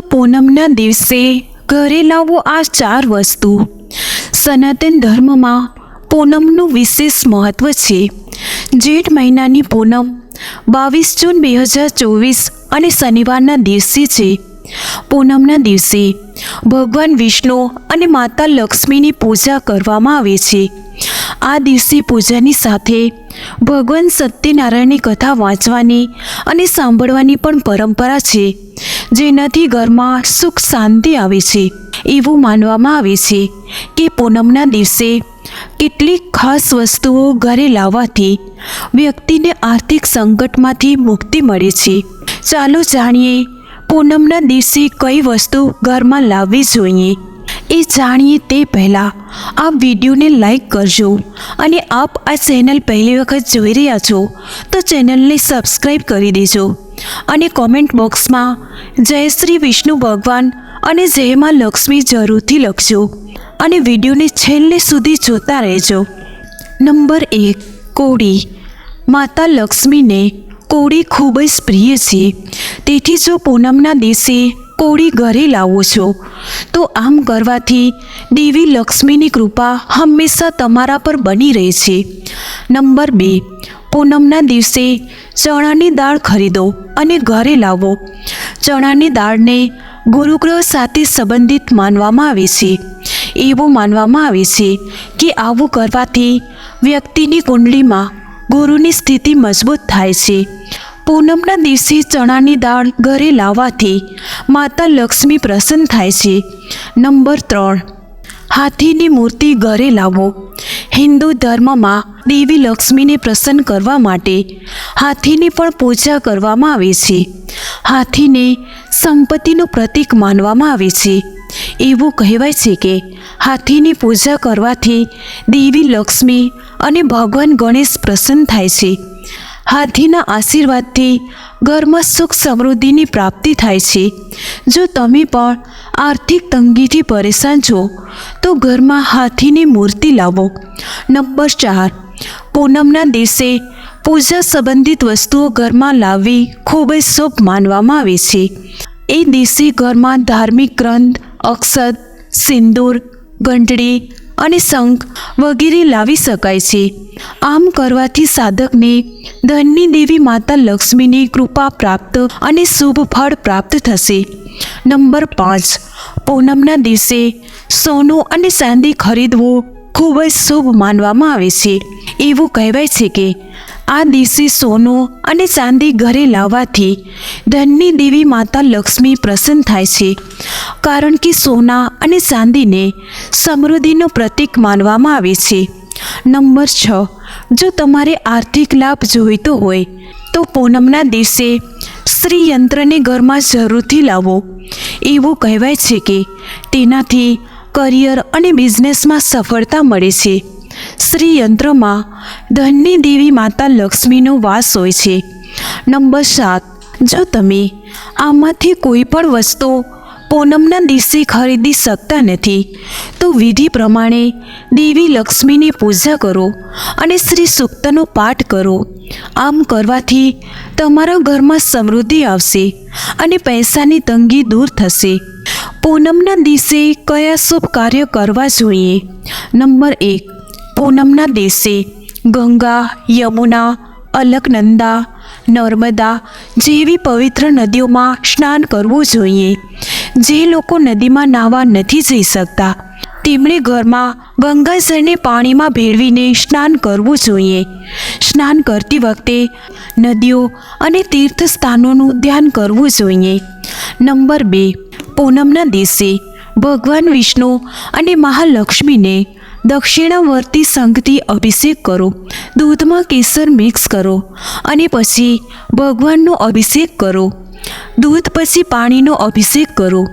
પૂનમના દિવસે ઘરે લાવો આ ચાર વસ્તુ. સનાતન ધર્મમાં પૂનમનું વિશેષ મહત્ત્વ છે. જેઠ મહિનાની પૂનમ બાવીસ જૂન બે હજાર ચોવીસ અને શનિવારના દિવસે છે. પૂનમના દિવસે ભગવાન વિષ્ણુ અને માતા લક્ષ્મીની પૂજા કરવામાં આવે છે. આ દિવસે પૂજાની સાથે ભગવાન સત્યનારાયણની કથા વાંચવાની અને સાંભળવાની પણ પરંપરા છે. જેનાથી ઘરમાં સુખ શાંતિ આવે છે. એવું માનવામાં આવે છે કે પૂનમના દિવસે કેટલીક ખાસ વસ્તુઓ ઘરે લાવવાથી વ્યક્તિને આર્થિક સંકટમાંથી મુક્તિ મળે છે. ચાલો જાણીએ પૂનમના દિવસે કઈ વસ્તુ ઘરમાં લાવવી જોઈએ. એ જાણીએ તે પહેલાં આ વિડીયોને લાઈક કરજો અને આપ આ ચેનલ પહેલી વખત જોઈ રહ્યા છો તો ચેનલને સબસ્ક્રાઈબ કરી દેજો અને કોમેન્ટ બોક્સમાં જય શ્રી વિષ્ણુ ભગવાન અને જય માં લક્ષ્મી જરૂરથી લખજો અને વિડીયોને છેલ્લે સુધી જોતા રહેજો. નંબર એક, કોળી. માતા લક્ષ્મીને કોળી ખૂબ જ પ્રિય છે. તેથી જો પૂનમના દિવસે કોળી ઘરે લાવો છો, તો આમ કરવાથી દેવી લક્ષ્મીની કૃપા હંમેશા તમારા પર બની રહે છે. નંબર બે, પૂનમના દિવસે ચણાની દાળ ખરીદો અને ઘરે લાવો. ચણાની દાળને ગુરુગ્રહ સાથે સંબંધિત માનવામાં આવે છે. એવું માનવામાં આવે છે કે આવું કરવાથી વ્યક્તિની કુંડલીમાં ગુરુની સ્થિતિ મજબૂત થાય છે. પૂનમના દિવસે ચણાની દાળ ઘરે લાવવાથી માતા લક્ષ્મી પ્રસન્ન થાય છે. નંબર ત્રણ. હાથીની મૂર્તિ ઘરે લાવો. હિન્દુ ધર્મમાં દેવી લક્ષ્મીને પ્રસન્ન કરવા માટે હાથીની પણ પૂજા કરવામાં આવે છે. હાથીને સંપત્તિનું પ્રતીક માનવામાં આવે છે. એવું કહેવાય છે કે હાથીની પૂજા કરવાથી દેવી લક્ષ્મી અને ભગવાન ગણેશ પ્રસન્ન થાય છે. હાથીના આશીર્વાદથી ઘરમાં સુખ સમૃદ્ધિની પ્રાપ્તિ થાય છે. જો તમે પણ આર્થિક તંગીથી પરેશાન છો, તો ઘરમાં હાથીની મૂર્તિ લાવો. નંબર ચાર. પૂનમના દિવસે પૂજા સંબંધિત વસ્તુઓ ઘરમાં લાવવી ખૂબ જ શુભ માનવામાં આવે છે. એ દિવસે ઘરમાં ધાર્મિક ગ્રંથ, અક્ષત, સિંદૂર ઘંટડી અને શંખ વગેરે લાવી શકાય છે. આમ કરવાથી સાધકને ધનની દેવી માતા લક્ષ્મીની કૃપા પ્રાપ્ત અને શુભ ફળ પ્રાપ્ત થશે. નંબર પાંચ. પૂનમના દિવસે સોનું અને ચાંદી ખરીદવું ખૂબ જ શુભ માનવામાં આવે છે. એવું કહેવાય છે કે, આ દિવસે સોનું અને ચાંદી ઘરે લાવવાથી ધનની દેવી માતા લક્ષ્મી પ્રસન્ન થાય છે. કારણ કે સોના અને ચાંદીને સમૃદ્ધિનું પ્રતીક માનવામાં આવે છે. નંબર છ, જો તમારે આર્થિક લાભ જોઈતો હોય, તો પૂનમના દિવસે શ્રી યંત્રને ઘરમાં જરૂરથી લાવો. એવું કહેવાય છે કે, તેનાથી કરિયર અને બિઝનેસમાં સફળતા મળે છે. શ્રી યંત્રમાં ધનની દેવી માતા લક્ષ્મીનો વાસ હોય છે. નંબર સાત, જો તમે આમાંથી કોઈ પણ વસ્તુ પૂનમના દિવસે ખરીદી શકતા નથી, તો વિધિ પ્રમાણે દેવી લક્ષ્મીની પૂજા કરો અને શ્રી સૂક્તનો પાઠ કરો. આમ કરવાથી તમારા ઘરમાં સમૃદ્ધિ આવશે અને પૈસાની તંગી દૂર થશે. પૂનમના દિવસે કયા શુભ કાર્ય કરવા જોઈએ? નંબર એક, પૂનમના દિવસે ગંગા, યમુના, અલકનંદા, નર્મદા જેવી પવિત્ર નદીઓમાં સ્નાન કરવું જોઈએ. જે લોકો નદીમાં નાહવા નથી જઈ શકતા તેમણે ઘરમાં ગંગાસરને પાણીમાં ભેળવીને સ્નાન કરવું જોઈએ. સ્નાન કરતી વખતે નદીઓ અને તીર્થ સ્થાનોનું ધ્યાન કરવું જોઈએ. નંબર બે, પૂનમના દિવસે ભગવાન વિષ્ણુ અને મહાલક્ષ્મીને દક્ષિણાવર્તી સંઘથી અભિષેક કરો. દૂધમાં કેસર મિક્સ કરો અને પછી ભગવાનનો અભિષેક કરો. દૂધ પછી પાણીનો અભિષેક કરો.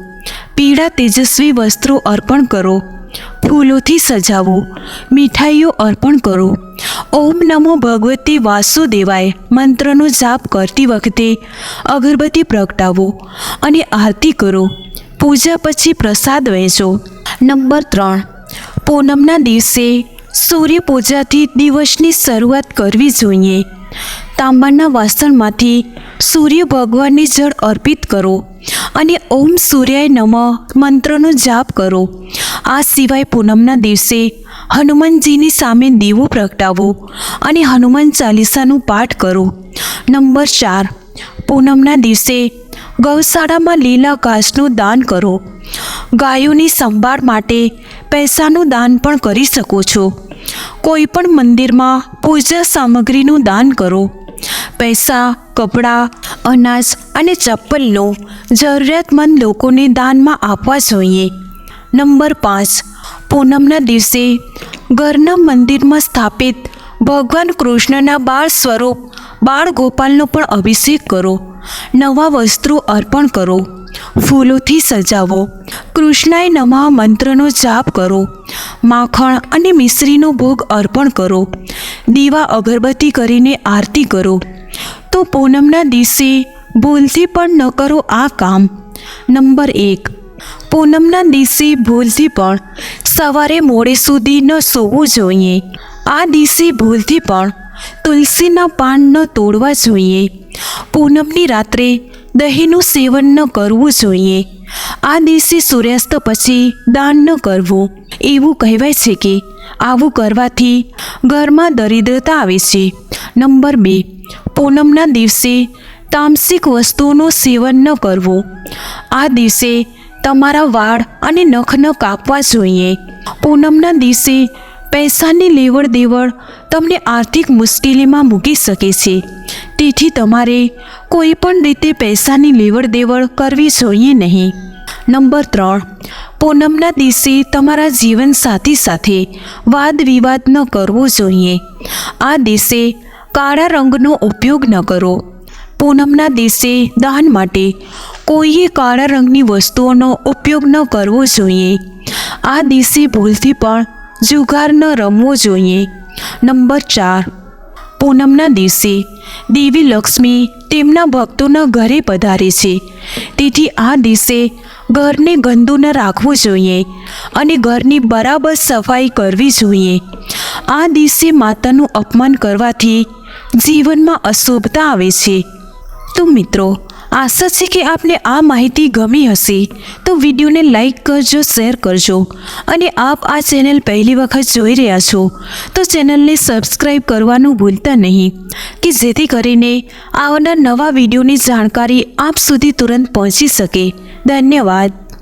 પીળા તેજસ્વી વસ્ત્રો અર્પણ કરો. ફૂલોથી સજાવો, મીઠાઈઓ અર્પણ કરો. ઓમ નમો ભગવતી વાસુદેવાય, મંત્રનો જાપ કરતી વખતે અગરબત્તી પ્રગટાવો અને આરતી કરો. પૂજા પછી પ્રસાદ વહેંચો. નંબર ત્રણ, પૂનમના દિવસે સૂર્ય પૂજાથી દિવસની શરૂઆત કરવી જોઈએ. તાંબાના વાસણમાંથી સૂર્ય ભગવાનને જળ અર્પિત કરો. અને ઓમ સૂર્યાય નમ મંત્રનો જાપ કરો. આ સિવાય પૂનમના દિવસે હનુમાનજીની સામે દીવો પ્રગટાવો અને હનુમાન ચાલીસાનું પાઠ કરો. નંબર ચાર. પૂનમના દિવસે ગૌશાળામાં લીલા ઘાસનું દાન કરો. ગાયોની સંભાળ માટે પૈસાનું દાન પણ કરી શકો છો. કોઈ પણ મંદિરમાં પૂજા સામગ્રીનું દાન કરો. પૈસા, કપડાં, અનાજ અને ચપ્પલનો જરૂરિયાતમંદ લોકોને દાનમાં આપવા જોઈએ. નંબર પાંચ, પૂનમના દિવસે ઘરના મંદિરમાં સ્થાપિત ભગવાન કૃષ્ણના બાળ સ્વરૂપ, બાળ ગોપાલનો પણ અભિષેક કરો. નવા વસ્ત્રો અર્પણ કરો. ફૂલોથી સજાવો. કૃષ્ણાય નમઃ મંત્રનો જાપ કરો. માખણ અને મિશ્રીનો ભોગ અર્પણ કરો. દીવા અગરબત્તી કરીને આરતી કરો. તો પૂનમના દિવસે ભૂલથી પણ ન કરો આ કામ. નંબર એક, પૂનમના દિવસે ભૂલથી પણ સવારે મોડે સુધી ન સૂવું જોઈએ. આ દિવસે ભૂલથી પણ તુલસીના પાન ન તોડવા જોઈએ. પૂનમની રાત્રે દહીંનું સેવન ન કરવું જોઈએ. આ દિવસે સૂર્યાસ્ત પછી દાન ન કરવું. એવું કહેવાય છે કે આવું કરવાથી ઘરમાં દરિદ્રતા આવે છે. નંબર બે પૂનમના દિવસે તામસિક વસ્તુઓનું સેવન ન કરવું. આ દિવસે તમારા વાળ અને નખ ન કાપવા જોઈએ. પૂનમના દિવસે પૈસાની લેવડ દેવડ તમને આર્થિક મુશ્કેલીમાં મૂકી શકે છે. તેથી તમારે કોઈ પણ રીતે પૈસાની લેવડ દેવડ કરવી જોઈએ નહીં. નંબર ત્રણ, પૂનમના દિવસે તમારા જીવનસાથી સાથે વાદ વિવાદ ન કરવો જોઈએ. આ દિવસે કાળા રંગનો ઉપયોગ ન કરો. પૂનમના દિવસે દાન માટે કોઈએ કાળા રંગની વસ્તુઓનો ઉપયોગ ન કરવો જોઈએ. આ દિવસે ભૂલથી પણ જુગાર ન રમવો જોઈએ. નંબર ચાર. પૂનમના દિવસે દેવી લક્ષ્મી તેમના ભક્તોના ઘરે પધારે છે. તેથી આ દિવસે ઘરને ગંદુ ન રાખવું જોઈએ અને ઘરની બરાબર સફાઈ કરવી જોઈએ. આ દિવસે માતાનું અપમાન કરવાથી જીવનમાં અશુભતા આવે છે. તો મિત્રો, આશા છે કે આપને આ માહિતી ગમી હશે. તો વિડીયોને લાઈક કરજો, શેર કરજો અને આપ આ ચેનલ પહેલી વખત જોઈ રહ્યા છો, તો ચેનલને સબસ્ક્રાઈબ કરવાનું ભૂલતા નહીં. કે જેથી કરીને આવનાર નવા વિડીયોની જાણકારી આપ સુધી તુરંત પહોંચી શકે. ધન્યવાદ.